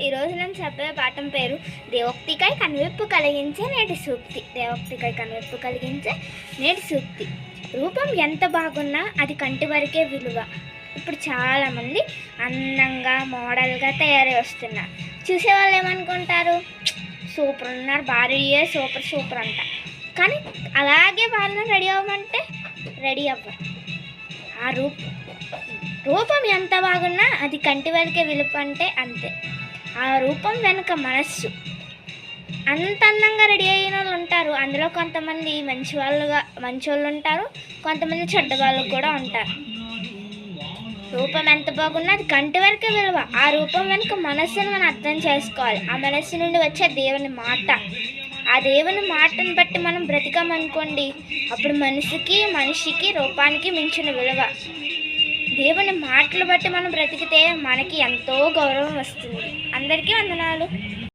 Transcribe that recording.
ఈరోజు నేను చెప్పే పాఠం పేరు దేవోక్తికై కనువిప్పు కలిగించే నేటి సూక్తి. దేవోక్తికై కనువిప్పు కలిగించే నేటి సూక్తి. రూపం ఎంత బాగున్నా అది కంటి వరకే విలువ. ఇప్పుడు చాలామంది అందంగా మోడల్గా తయారై వస్తున్నారు. చూసే వాళ్ళు ఏమనుకుంటారు? సూపర్ ఉన్నారు భారీయే సూపర్ సూపర్ అంట. కానీ అలాగే వాళ్ళని రెడీ అవ్వమంటే రెడీ అవ్వరు. ఆ రూపం రూపం ఎంత బాగున్నా అది కంటి వరకే విలువ అంటే అంతే. ఆ రూపం వెనుక మనస్సు. అంత అందంగా రెడీ అయిన వాళ్ళు ఉంటారు. అందులో కొంతమంది మంచి వాళ్ళుగా మంచి వాళ్ళు ఉంటారు. కొంతమంది చెడ్డ వాళ్ళు కూడా ఉంటారు. రూపం ఎంత బాగున్నా అది కంటి వరకే విలువ. ఆ రూపం వెనుక మనస్సును మనం అర్థం చేసుకోవాలి. ఆ మనస్సు నుండి వచ్చే దేవుని మాట. ఆ దేవుని మాటను బట్టి మనం బ్రతికామనుకోండి అప్పుడు మనిషికి మనిషికి రూపానికి మించిన విలువ. దేవుని మాటలు బట్టి మనం బ్రతికితే మనకి ఎంతో గౌరవం వస్తుంది. అందరికీ వందనాలు.